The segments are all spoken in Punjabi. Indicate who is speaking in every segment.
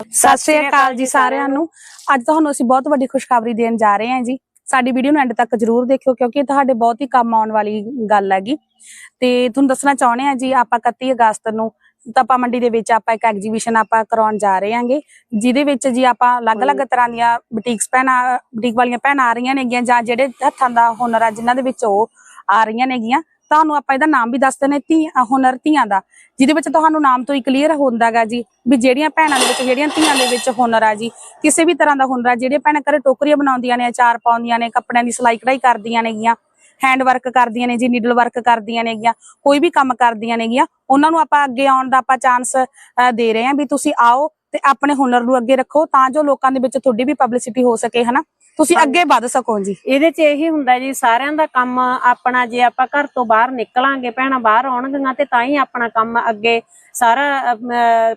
Speaker 1: ਸਤਿ ਸ਼੍ਰੀ ਅਕਾਲ ਜੀ ਸਾਰਿਆਂ ਨੂੰ। ਅੱਜ ਤੁਹਾਨੂੰ ਅਸੀਂ ਬਹੁਤ ਵੱਡੀ ਖੁਸ਼ਖਬਰੀ ਦੇਣ ਜਾ ਰਹੇ ਹਾਂ ਜੀ। ਸਾਡੀ ਵੀਡੀਓ ਨੂੰ ਐਂਡ ਤੱਕ ਜਰੂਰ ਦੇਖਿਓ ਕਿਉਂਕਿ ਇਹ ਤੁਹਾਡੇ ਬਹੁਤ ਹੀ ਕੰਮ ਆਉਣ ਵਾਲੀ ਗੱਲ ਹੈਗੀ। ਤੇ ਤੁਹਾਨੂੰ ਦੱਸਣਾ ਚਾਹੁੰਦੇ ਹਾਂ ਜੀ ਆਪਾਂ 31 ਅਗਸਤ ਨੂੰ ਤਪਾ ਮੰਡੀ ਦੇ ਵਿੱਚ ਆਪਾਂ ਇੱਕ ਐਗਜੀਬਿਸ਼ਨ ਆਪਾਂ ਕਰਾਉਣ ਜਾ ਰਹੇ ਹਾਂਗੇ। ਜਿਹਦੇ ਵਿੱਚ ਜੀ ਆਪਾਂ ਅਲੱਗ-ਅਲੱਗ ਤਰ੍ਹਾਂ ਦੀਆਂ ਬੁਟੀਕਸ ਭੈਣਾਂ ਬੁਟੀਕ ਵਾਲੀਆਂ ਭੈਣਾਂ ਆ ਰਹੀਆਂ ਨੇਗੀਆਂ ਜਾਂ ਜਿਹੜੇ ਹੱਥਾਂ ਦਾ ਹੁਨਰ ਆ ਜਿਨ੍ਹਾਂ ਦੇ ਵਿੱਚ ਉਹ ਆ ਰਹੀਆਂ ਨੇਗੀਆਂ। ਤੁਹਾਨੂੰ ਆਪਾਂ ਇਹਦਾ ਨਾਮ ਵੀ ਦੱਸ ਦਿੰਦੇ ਧੀ ਅ, ਹੁਨਰ ਧੀਆਂ ਦਾ ਜਿਹਦੇ ਵਿੱਚ ਤੁਹਾਨੂੰ ਨਾਮ ਤੋਂ ਹੀ ਕਲੀਅਰ ਹੁੰਦਾਗਾ ਜੀ ਵੀ ਜਿਹੜੀਆਂ ਭੈਣਾਂ ਦੇ ਵਿੱਚ ਜਿਹੜੀਆਂ ਧੀਆਂ ਦੇ ਵਿੱਚ ਹੁਨਰ ਆ ਜੀ ਕਿਸੇ ਵੀ ਤਰ੍ਹਾਂ ਦਾ ਹੁਨਰ ਆ ਜਿਹੜੀਆਂ ਭੈਣਾਂ ਘਰੇ ਟੋਕਰੀਆਂ ਬਣਾਉਂਦੀਆਂ ਨੇ ਅਚਾਰ ਪਾਉਂਦੀਆਂ ਨੇ ਕੱਪੜਿਆਂ ਦੀ ਸਿਲਾਈ ਕਢਾਈ ਕਰਦੀਆਂ ਨੇਗੀਆਂ ਹੈਂਡ ਵਰਕ ਕਰਦੀਆਂ ਨੇ ਜੀ ਨੀਡਲ ਵਰਕ ਕਰਦੀਆਂ ਨੇਗੀਆਂ ਕੋਈ ਵੀ ਕੰਮ ਕਰਦੀਆਂ ਨੇਗੀਆਂ ਉਹਨਾਂ ਨੂੰ ਆਪਾਂ ਅੱਗੇ ਆਉਣ ਦਾ ਆਪਾਂ ਚਾਂਸ ਦੇ ਰਹੇ ਹਾਂ ਵੀ ਤੁਸੀਂ ਆਓ ਤੇ ਆਪਣੇ ਹੁਨਰ ਨੂੰ ਅੱਗੇ ਰੱਖੋ ਤਾਂ ਜੋ ਲੋਕਾਂ ਦੇ ਵਿੱਚ ਤੁਹਾਡੀ ਵੀ ਪਬਲਿਸਿਟੀ ਹੋ ਸਕੇ ਹਨਾ? ਤੁਸੀਂ ਅੱਗੇ ਵੱਧ ਸਕੋ ਜੀ।
Speaker 2: ਇਹਦੇ 'ਚ ਇਹੀ ਹੁੰਦਾ ਜੀ ਸਾਰਿਆਂ ਦਾ ਕੰਮ ਆਪਣਾ ਜੇ ਆਪਾਂ ਘਰ ਤੋਂ ਬਾਹਰ ਨਿਕਲਾਂਗੇ ਭੈਣਾਂ ਬਾਹਰ ਆਉਣਗੀਆਂ ਤੇ ਤਾਂ ਹੀ ਆਪਣਾ ਕੰਮ ਅੱਗੇ ਸਾਰਾ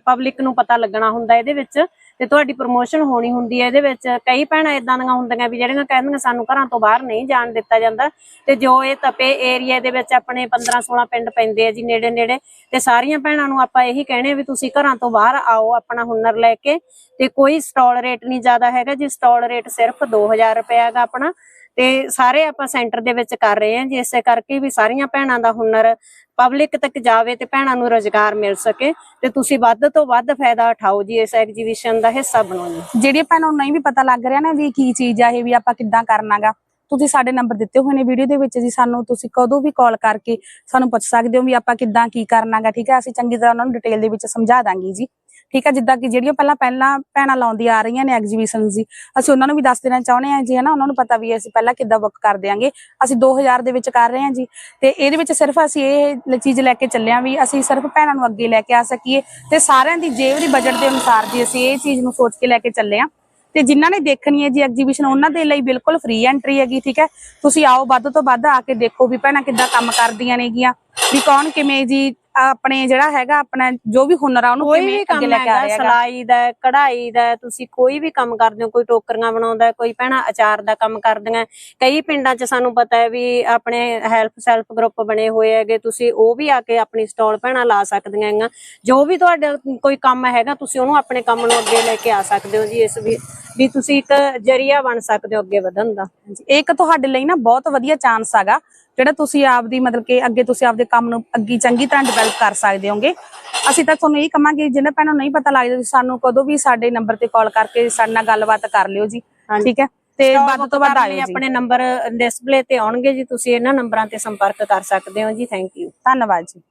Speaker 2: ਪਬਲਿਕ ਨੂੰ ਪਤਾ ਲੱਗਣਾ ਹੁੰਦਾ ਇਹਦੇ ਵਿੱਚ। ਤੇ ਤੁਹਾਡੀ ਪ੍ਰੋਮੋਸ਼ਨ ਹੋਣੀ ਹੁੰਦੀ ਹੈ, ਇਹਦੇ ਵਿੱਚ ਕਈ ਭੈਣਾਂ ਇਦਾਂ ਦੀਆਂ ਹੁੰਦੀਆਂ ਵੀ ਜਿਹੜੀਆਂ ਕਹਿੰਦੀਆਂ ਸਾਨੂੰ ਘਰਾਂ ਤੋਂ ਬਾਹਰ ਨਹੀਂ ਜਾਣ ਦਿੱਤਾ ਜਾਂਦਾ। ਤੇ ਜੋ ਇਹ ਤਪੇ ਏਰੀਆ ਦੇ ਵਿੱਚ ਆਪਣੇ 15 16 ਪਿੰਡ ਪੈਂਦੇ ਆ ਜੀ ਨੇੜੇ ਨੇੜੇ, ਤੇ ਸਾਰੀਆਂ ਭੈਣਾਂ ਨੂੰ ਆਪਾਂ ਇਹੀ ਕਹਿਣੇ ਵੀ ਤੁਸੀਂ ਘਰਾਂ ਤੋਂ ਬਾਹਰ ਆਓ ਆਪਣਾ ਹੁਨਰ ਲੈ ਕੇ। ਤੇ ਕੋਈ ਸਟਾਲ ਰੇਟ ਨਹੀਂ ਜ਼ਿਆਦਾ ਹੈਗਾ, ਜੀ ਸਟਾਲ ਰੇਟ ਸਿਰਫ 2000 ਰੁਪਏ ਹੈਗਾ ਆਪਣਾ। ਤੇ ਸਾਰੇ ਆਪਾਂ ਸੈਂਟਰ ਦੇ ਵਿੱਚ ਕਰ ਰਹੇ ਹਾਂ ਜੀ ਇਸੇ ਕਰਕੇ ਵੀ ਸਾਰੀਆਂ ਭੈਣਾਂ ਦਾ ਹੁਨਰ ਪਬਲਿਕ ਤੱਕ ਜਾਵੇ ਤੇ ਭੈਣਾਂ ਨੂੰ ਰੋਜ਼ਗਾਰ ਮਿਲ ਸਕੇ ਤੇ ਤੁਸੀਂ ਵੱਧ ਤੋਂ ਵੱਧ ਫਾਇਦਾ ਉਠਾਓ ਜੀ ਇਸ ਐਗਜੀਬਿਸ਼ਨ ਦਾ ਹਿੱਸਾ ਬਣੋ ਜੀ
Speaker 1: ਜਿਹੜੀ ਭੈਣਾਂ ਨੂੰ ਨਹੀਂ ਵੀ ਪਤਾ ਲੱਗ ਰਿਹਾ ਨਾ ਵੀ ਕੀ ਚੀਜ਼ ਆ ਇਹ, ਵੀ ਆਪਾਂ ਕਿੱਦਾਂ ਕਰਨਾਗਾ। ਤੁਸੀਂ ਸਾਡੇ ਨੰਬਰ ਦਿੱਤੇ ਹੋਏ ਨੇ ਵੀਡੀਓ ਦੇ ਵਿੱਚ ਜੀ, ਸਾਨੂੰ ਤੁਸੀਂ ਕਦੋਂ ਵੀ ਕਾਲ ਕਰਕੇ ਸਾਨੂੰ ਪੁੱਛ ਸਕਦੇ ਹੋ ਵੀ ਆਪਾਂ ਕਿੱਦਾਂ ਕੀ ਕਰਨਾਗਾ, ਠੀਕ ਹੈ? ਅਸੀਂ ਚੰਗੀ ਤਰ੍ਹਾਂ ਉਹਨਾਂ ਨੂੰ ਡਿਟੇਲ ਦੇ ਵਿੱਚ ਸਮਝਾ ਦਾਂਗੇ ਜੀ। ਠੀਕ ਹੈ ਜਿੱਦਾਂ ਕਿ ਜਿਹੜੀਆਂ ਪਹਿਲਾਂ ਪਹਿਲਾਂ ਭੈਣਾਂ ਲਾਉਂਦੀਆਂ ਆ ਰਹੀਆਂ ਨੇ ਐਗਜੀਬਿਸ਼ਨ ਜੀ, ਅਸੀਂ ਉਹਨਾਂ ਨੂੰ ਵੀ ਦੱਸ ਦੇਣਾ ਚਾਹੁੰਦੇ ਹਾਂ ਜੀ, ਹਨਾ, ਉਹਨਾਂ ਨੂੰ ਪਤਾ ਵੀ ਅਸੀਂ ਪਹਿਲਾਂ ਕਿੱਦਾਂ ਬੁੱਕ ਕਰ ਦਿਆਂਗੇ। ਅਸੀਂ 2000 ਦੇ ਵਿੱਚ ਕਰ ਰਹੇ ਹਾਂ ਜੀ, ਤੇ ਇਹਦੇ ਵਿੱਚ ਸਿਰਫ ਅਸੀਂ ਇਹ ਚੀਜ਼ ਲੈ ਕੇ ਚੱਲੇ ਹਾਂ ਵੀ ਅਸੀਂ ਸਿਰਫ ਭੈਣਾਂ ਨੂੰ ਅੱਗੇ ਲੈ ਕੇ ਆ ਸਕੀਏ, ਤੇ ਸਾਰਿਆਂ ਦੀ ਜੇਬ ਦੀ ਬਜਟ ਦੇ ਅਨੁਸਾਰ ਜੀ ਅਸੀਂ ਇਹ ਚੀਜ਼ ਨੂੰ ਸੋਚ ਕੇ ਲੈ ਕੇ ਚੱਲੇ ਹਾਂ। ਤੇ ਜਿਨ੍ਹਾਂ ਨੇ ਦੇਖਣੀ ਹੈ ਜੀ ਐਗਜੀਬਿਸ਼ਨ ਉਹਨਾਂ ਦੇ ਲਈ ਬਿਲਕੁਲ ਫ੍ਰੀ ਐਂਟਰੀ ਹੈਗੀ, ਠੀਕ ਹੈ। ਤੁਸੀਂ ਆਓ ਵੱਧ ਤੋਂ ਵੱਧ ਆ ਕੇ ਦੇਖੋ ਵੀ ਭੈਣਾਂ ਕਿੱਦਾਂ ਕੰਮ ਕਰਦੀਆਂ ਨੇਗੀਆਂ, ਵੀ ਕੌਣ ਕਿਵੇਂ ਜੀ ਆਪਣੇ ਜਿਹੜਾ ਹੈਗਾ ਆਪਣਾ ਜੋ ਵੀ ਹੁਨਰ ਆ ਉਹਨੂੰ
Speaker 2: ਕੋਈ
Speaker 1: ਕਿਵੇਂ ਅੱਗੇ ਲੈ ਕੇ ਆ
Speaker 2: ਹੈਗਾ
Speaker 1: ਰਿਹਾ ਹੈਗਾ
Speaker 2: ਸਲਾਈ ਦਾ ਹੈ, ਕਢਾਈ ਦਾ ਹੈ, ਤੁਸੀਂ ਕੋਈ ਵੀ ਕੰਮ ਕਰਦੇ ਹੋ ਕੋਈ ਟੋਕਰੀਆਂ ਬਣਾਉਂਦਾ ਹੈ, ਕੋਈ ਭੈਣਾਂ ਅਚਾਰ ਦਾ ਕੰਮ ਕਰਦੀਆਂ। ਕਈ ਪਿੰਡਾਂ 'ਚ ਸਾਨੂੰ ਪਤਾ ਹੈ ਵੀ ਆਪਣੇ ਹੈਲਪ ਸੈਲਫ ਗਰੁੱਪ ਬਣੇ ਹੋਏ ਹੈਗੇ ਤੁਸੀਂ ਉਹ ਵੀ ਆ ਕੇ ਆਪਣੀ ਸਟਾਲ ਭੈਣਾਂ ਲਾ ਸਕਦੀਆਂ ਹੈਗੀਆਂ। ਜੋ ਵੀ ਤੁਹਾਡਾ ਕੋਈ ਕੰਮ ਹੈਗਾ ਤੁਸੀਂ ਉਹਨੂੰ ਆਪਣੇ ਕੰਮ ਨੂੰ ਅੱਗੇ ਲੈ ਕੇ ਆ ਸਕਦੇ ਹੋ ਜੀ ਇਸ ਵੀ ਵੀ ਤੁਸੀਂ ਇੱਕ ਜਰੀਆ ਬਣ ਸਕਦੇ ਹੋ ਅੱਗੇ ਵਧਣ ਦਾ।
Speaker 1: ਇਹ ਇੱਕ ਤੁਹਾਡੇ ਲਈ ਨਾ ਬਹੁਤ ਵਧੀਆ ਚਾਂਸ ਹੈਗਾ ਜਿਹੜਾ ਤੁਸੀਂ ਆਪਦੀ ਮਤਲਬ ਕਿ ਅੱਗੇ ਤੁਸੀਂ ਆਪਦੇ ਕੰਮ ਨੂੰ ਅੱਗੇ ਚੰਗੀ ਤਰ੍ਹਾਂ ਡਿਵੈਲਪ ਕਰ ਸਕਦੇ ਹੋਗੇ। ਅਸੀਂ ਤਾਂ ਤੁਹਾਨੂੰ ਇਹ ਕਹਾਂਗੇ ਜਿਹਨਾਂ ਭੈਣਾਂ ਨਹੀਂ ਪਤਾ ਲੱਗਦਾ ਤੁਸੀਂ ਸਾਨੂੰ ਕਦੋਂ ਵੀ ਸਾਡੇ ਨੰਬਰ ਤੇ ਕਾਲ ਕਰਕੇ ਸਾਡੇ ਨਾਲ ਗੱਲਬਾਤ ਕਰ ਲਿਓ ਜੀ। ਠੀਕ ਹੈ? ਤੇ ਵੱਧ ਤੋਂ ਵੱਧ ਆਇਓ ਜੀ।
Speaker 2: ਆਪਣੇ ਨੰਬਰ ਡਿਸਪਲੇ ਤੇ ਆਉਣਗੇ ਜੀ ਤੁਸੀਂ ਇਹਨਾਂ ਨੰਬਰਾਂ ਤੇ ਸੰਪਰਕ ਕਰ ਸਕਦੇ ਹੋ ਜੀ। ਥੈਂਕ ਯੂ
Speaker 1: ਧੰਨਵਾਦ ਜੀ।